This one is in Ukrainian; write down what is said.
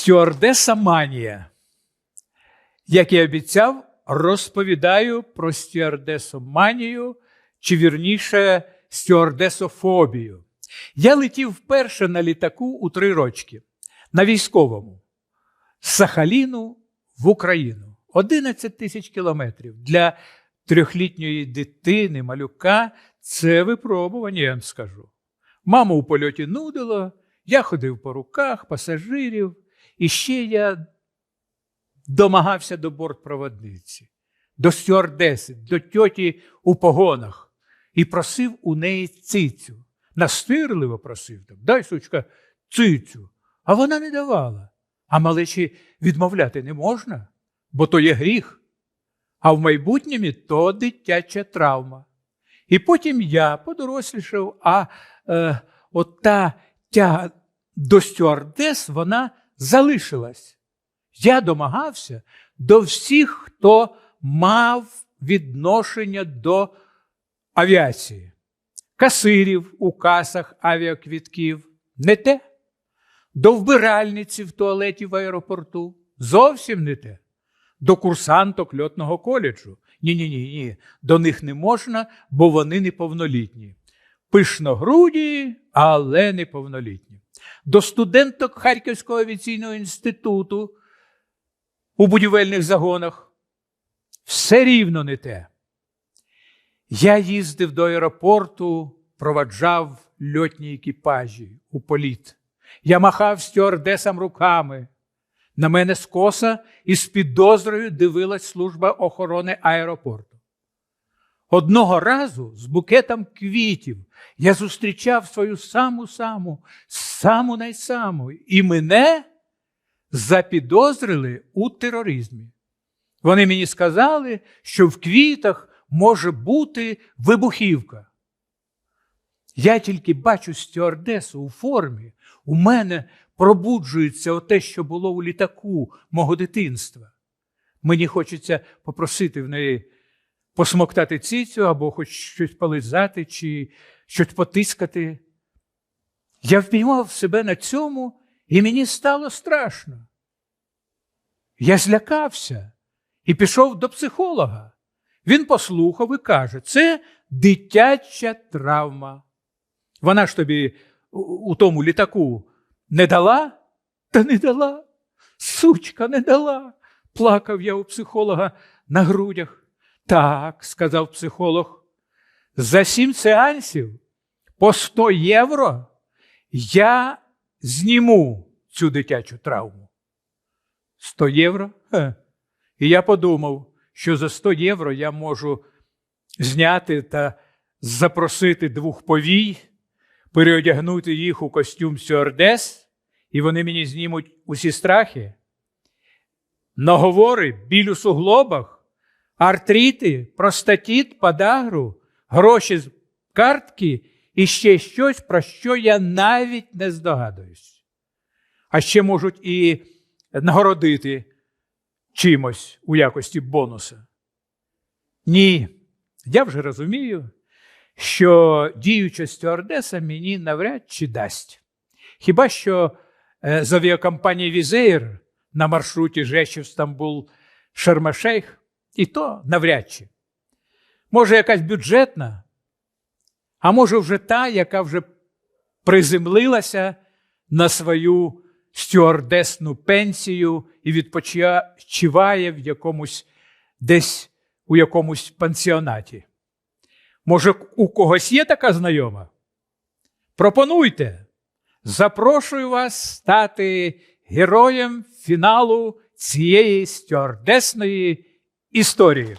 Стюардеса Манія. Як і обіцяв, розповідаю про стюардесу манію, чи вірніше стюардесофобію. Я летів вперше на літаку у три рочки на військовому з Сахаліну в Україну. 11 тисяч кілометрів. Для трьохлітньої дитини, малюка це випробування, я вам скажу. Маму у польоті нудило, я ходив по руках, пасажирів, і ще я домагався до бортпроводниці, до стюардеси, до тьоті у погонах і просив у неї цицю. Настирливо просив так, дай, сучка, цицю. А вона не давала. А малечі відмовляти не можна, бо то є гріх. А в майбутньому то дитяча травма. І потім я подорослішав, а е, от та тяга до стюардес вона залишилась. Я домагався до всіх, хто мав відношення до авіації, касирів у касах авіаквітків, не те, до вбиральниці в туалеті в аеропорту, зовсім не те, до курсанток льотного коледжу. Ні, ні, ні, ні. До них не можна, бо вони неповнолітні. Пишногруді, але неповнолітні. До студенток Харківського авіаційного інституту у будівельних загонах. Все рівно не те. Я їздив до аеропорту, проваджав льотні екіпажі у політ. Я махав стюардесам руками. На мене скоса і з підозрою дивилась служба охорони аеропорту. Одного разу з букетом квітів я зустрічав свою саму-саму, саму найсаму, і мене запідозрили у тероризмі. Вони мені сказали, що в квітах може бути вибухівка. Я тільки бачу стюардесу у формі, у мене пробуджується оте, що було у літаку мого дитинства. Мені хочеться попросити в неї посмоктати цицю або хоч щось полизати, чи щось потискати. Я впіймав себе на цьому, і мені стало страшно. Я злякався і пішов до психолога. Він послухав і каже: це дитяча травма. Вона ж тобі у тому літаку не дала? Та не дала. Сучка не дала. Плакав я у психолога на грудях. Так, сказав психолог, за сім сеансів по 100 євро я зніму цю дитячу травму. 100 євро? Ха. І я подумав, що за 100 євро я можу зняти та запросити двох повій, переодягнути їх у костюм стюардес, і вони мені знімуть усі страхи. Наговори, біль у суглобах, артрити, простатіт, подагру, гроші з картки і ще щось, про що я навіть не здогадуюсь. А ще можуть і нагородити чимось у якості бонуса. Ні, я вже розумію, що діюча стюардеса мені навряд чи дасть. Хіба що е, з авіакомпанії Візеєр на маршруті Жешів Стамбул Шармашейх, і то навряд чи. Може, якась бюджетна, а може, вже та, яка вже приземлилася на свою стюардесну пенсію і відпочиває в якомусь десь у якомусь пансіонаті. Може, у когось є така знайома? Пропонуйте. Запрошую вас стати героєм фіналу цієї стюардесної історії.